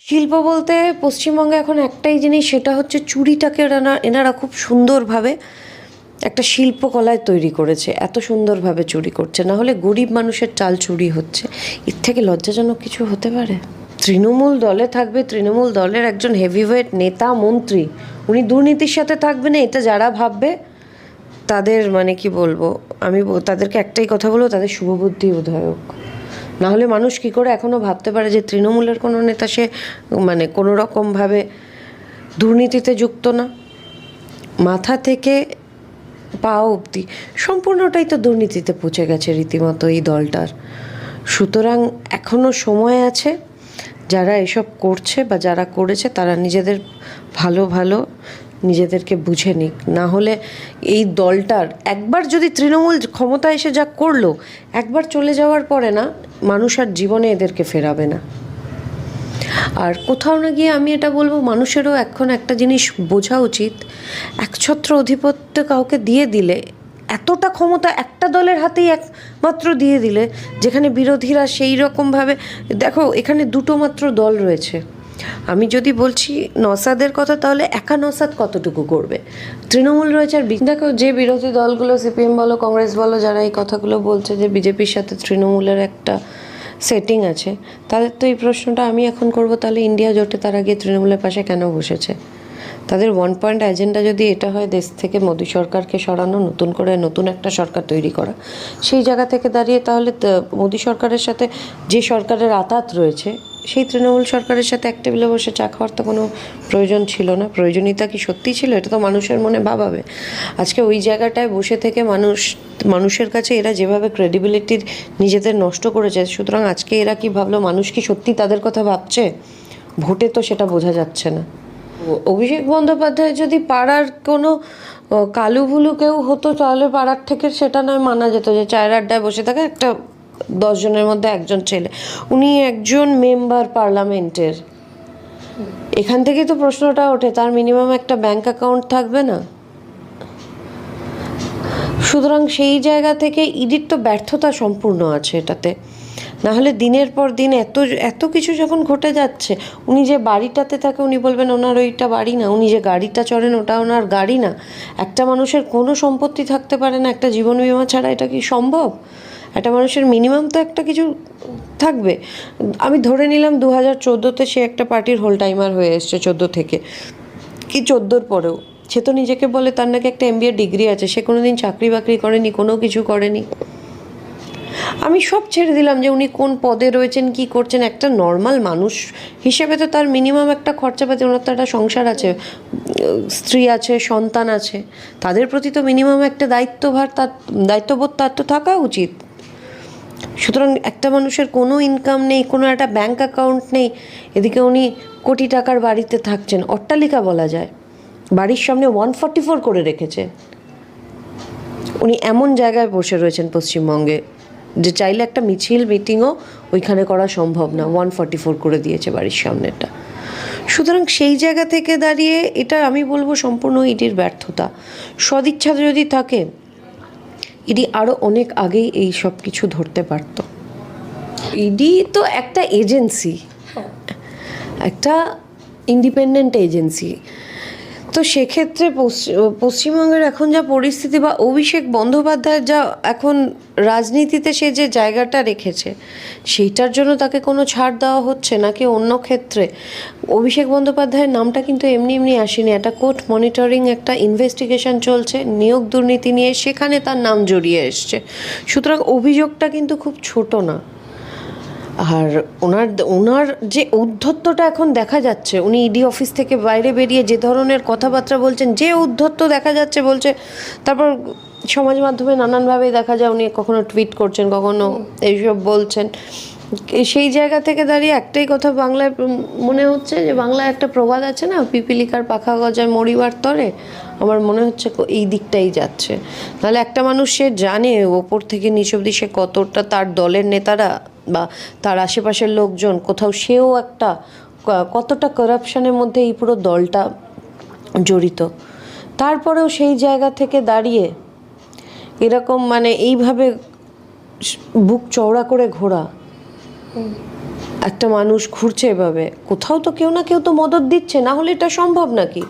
শিল্প বলতে পশ্চিমবঙ্গে এখন একটাই জিনিস, সেটা হচ্ছে চুড়িটাকে এনারা খুব সুন্দরভাবে একটা শিল্পকলায় তৈরি করেছে। এত সুন্দরভাবে চুরি করছে। না হলে গরিব মানুষের চাল চুরি হচ্ছে। এর থেকে লজ্জাজনক কিছু হতে পারে? তৃণমূল দলে থাকবে, তৃণমূল দলের একজন হেভিওয়েট নেতা, মন্ত্রী, উনি দুর্নীতির সাথে থাকবে না, এটা যারা ভাববে, তাদের মানে কি বলব? আমি তাদেরকে একটাই কথা বলব, তাদের শুভবুদ্ধি উদয় হোক না হলে মানুষ কি করে এখনও ভাবতে পারে যে তৃণমূলের কোনো নেতা সে মানে কোনো রকমভাবে দুর্নীতিতে যুক্ত না? মাথা থেকে পা অবধি সম্পূর্ণটাই তো দুর্নীতিতে পচে গেছে রীতিমতো এই দলটার। সুতরাং এখনও সময় আছে যারা এসব করছে বা যারা করেছে, তারা নিজেদের ভালো ভালো নিজেদেরকে বুঝে নিক। না হলে এই দলটার একবার যদি তৃণমূল ক্ষমতা এসে যা করল, একবার চলে যাওয়ার পরে না, মানুষ আর জীবনে এদেরকে ফেরাবে না। আর কোথাও না গিয়ে আমি এটা বলব, মানুষেরও এখন একটা জিনিস বোঝা উচিত। একছত্র অধিপত্য কাউকে দিয়ে দিলে এতটা ক্ষমতা একটা দলের হাতেই একমাত্র দিয়ে দিলে, যেখানে বিরোধীরা সেই রকমভাবে, দেখো, এখানে দুটো মাত্র দল রয়েছে। আমি যদি বলছি নসাদের কথা, তাহলে একা নসাদ কতটুকু করবে? তৃণমূল রয়েছে আর দেখো, যে বিরোধী দলগুলো, সিপিএম বলো, কংগ্রেস বলো, যারা এই কথাগুলো বলছে যে বিজেপির সাথে তৃণমূলের একটা সেটিং আছে, তাদের তো এই প্রশ্নটা আমি এখন করব, তাহলে ইন্ডিয়া জোটে তারা গিয়ে তৃণমূলের পাশে কেন বসেছে? তাদের ওয়ান পয়েন্ট এজেন্ডা যদি এটা হয়, দেশ থেকে মোদী সরকারকে সরানো, নতুন করে নতুন একটা সরকার তৈরি করা, সেই জায়গা থেকে দাঁড়িয়ে তাহলে মোদী সরকারের সাথে যে সরকারের আতাত রয়েছে, সেই তৃণমূল সরকারের সাথে এক টেবিলে বসে চা খাওয়ার তো কোনো প্রয়োজন ছিল না। প্রয়োজনীয়তা কি সত্যি ছিল? এটা তো মানুষের মনে ভাবাবে আজকে ওই জায়গাটায় বসে থেকে মানুষ, মানুষের কাছে এরা যেভাবে ক্রেডিবিলিটির নিজেদের নষ্ট করেছে, সুতরাং আজকে এরা কি ভাবলো, মানুষ কি সত্যি তাদের কথা ভাবছে? ভোটে তো সেটা বোঝা যাচ্ছে না। অভিষেক বন্দ্যোপাধ্যায় যদি পাড়ার কোনো কালু ভুলু কেউ হতো, তাহলে পাড়ার থেকে সেটা নয়, মানা যেত যে চায়ের আড্ডায় বসে থাকে একটা দশজনের মধ্যে একজন ছেলে। উনি একজন মেম্বার পার্লামেন্টের। এখান থেকেই তো প্রশ্নটা ওঠে, তার মিনিমাম একটা ব্যাংক অ্যাকাউন্ট থাকবে না? সুতরাং সেই জায়গা থেকে ইডির তো ব্যর্থতা সম্পূর্ণ আছে এটাতে। না হলে দিনের পর দিন এত এত কিছু যখন ঘটে যাচ্ছে, উনি যে বাড়িটাতে থাকে, উনি বলবেন, ওনার ওইটা বাড়ি না, উনি যে গাড়িটা চড়েন, ওটা ওনার গাড়ি না। একটা মানুষের কোনো সম্পত্তি থাকতে পারে না, একটা জীবন বিমা ছাড়া এটা কি সম্ভব? একটা মানুষের মিনিমাম তো একটা কিছু থাকবে। আমি ধরে নিলাম দু হাজার চোদ্দোতে সে একটা পার্টির হোল টাইমার হয়ে এসছে চোদ্দ থেকে। কি চোদ্দোর পরেও? সে তো নিজেকে বলে, তার নাকি একটা এমবিএ ডিগ্রি আছে, সে কোনো দিন চাকরি বাকরি করেনি, কোনো কিছু করেনি। আমি সব ছেড়ে দিলাম যে উনি কোন পদে রয়েছেন, কি করছেন। একটা নর্মাল মানুষ হিসেবে তো তার মিনিমাম একটা খরচাপাতি ওনার তো একটা সংসার আছে, স্ত্রী আছে, সন্তান আছে। তাদের প্রতি তো মিনিমাম একটা দায়িত্বভার, তার দায়িত্ববোধ, তার তো থাকা উচিত। সুতরাং একটা মানুষের কোনো ইনকাম নেই, কোনো একটা ব্যাংক অ্যাকাউন্ট নেই, এদিকে উনি কোটি টাকার বাড়িতে থাকছেন। অট্টালিকা বলা যায়। বাড়ির সামনে ওয়ান ফর্টি ফোর করে রেখেছে। উনি এমন জায়গায় বসে রয়েছেন পশ্চিমবঙ্গে। যে চাইলে একটা মিছিল মিটিংও ওইখানে করা সম্ভব না। ওয়ান ফর্টি ফোর করে দিয়েছে বাড়ির সামনেটা সুতরাং সেই জায়গা থেকে দাঁড়িয়ে এটা আমি বলব সম্পূর্ণ ইডির ব্যর্থতা। সদিচ্ছা যদি থাকে ইডি আরও অনেক আগেই এই সব কিছু ধরতে পারত। ইডি তো একটা এজেন্সি। একটা ইন্ডিপেন্ডেন্ট এজেন্সি। তো সেক্ষেত্রে পশ্চিম- পশ্চিমবঙ্গের এখন যা পরিস্থিতি বা অভিষেক বন্দ্যোপাধ্যায়ের যা এখন রাজনীতিতে সে যে জায়গাটা রেখেছে, সেইটার জন্য তাকে কোনো ছাড় দেওয়া হচ্ছে নাকি অন্য ক্ষেত্রে? অভিষেক বন্দ্যোপাধ্যায়ের নামটা কিন্তু এমনি এমনি আসেনি। একটা কোর্ট মনিটরিং, একটা ইনভেস্টিগেশন চলছে, নিয়োগ দুর্নীতি নিয়ে সেখানে তার নাম জড়িয়ে এসছে। সুতরাং অভিযোগটা কিন্তু খুব ছোট না। আর ওনার ওনার যে ঔদ্ধত্যটা এখন দেখা যাচ্ছে, উনি ইডি অফিস থেকে বাইরে বেরিয়ে যে ধরনের কথাবার্তা বলছেন, যে ঔদ্ধত্য দেখা যাচ্ছে বলছে, তারপর সমাজ মাধ্যমে নানানভাবে দেখা যায় উনি কখনো টুইট করছেন, কখনো এইসব বলছেন। সেই জায়গা থেকে দাঁড়িয়ে একটাই কথা বাংলায় মনে হচ্ছে যে বাংলায় একটা প্রবাদ আছে না, পিপিলিকার পাখা গজায় মরিবার তরে, আমার মনে হচ্ছে এই দিকটাই যাচ্ছে। নাহলে একটা মানুষ সে জানে ওপর থেকে নিচ অব্দি সে কতটা তার দলের নেতারা বা তার আশেপাশের লোকজন, কোথাও সেও একটা কতটা করাপশনের মধ্যে এই পুরো দলটা জড়িত। তারপরেও সেই জায়গা থেকে দাঁড়িয়ে এরকম মানে এইভাবে বুক চওড়া করে ঘোরা। একটা মানুষ ঘুরছে এভাবে। কোথাও তো কেউ না কেউ তো মদত দিচ্ছে, না হলে এটা সম্ভব নাকি?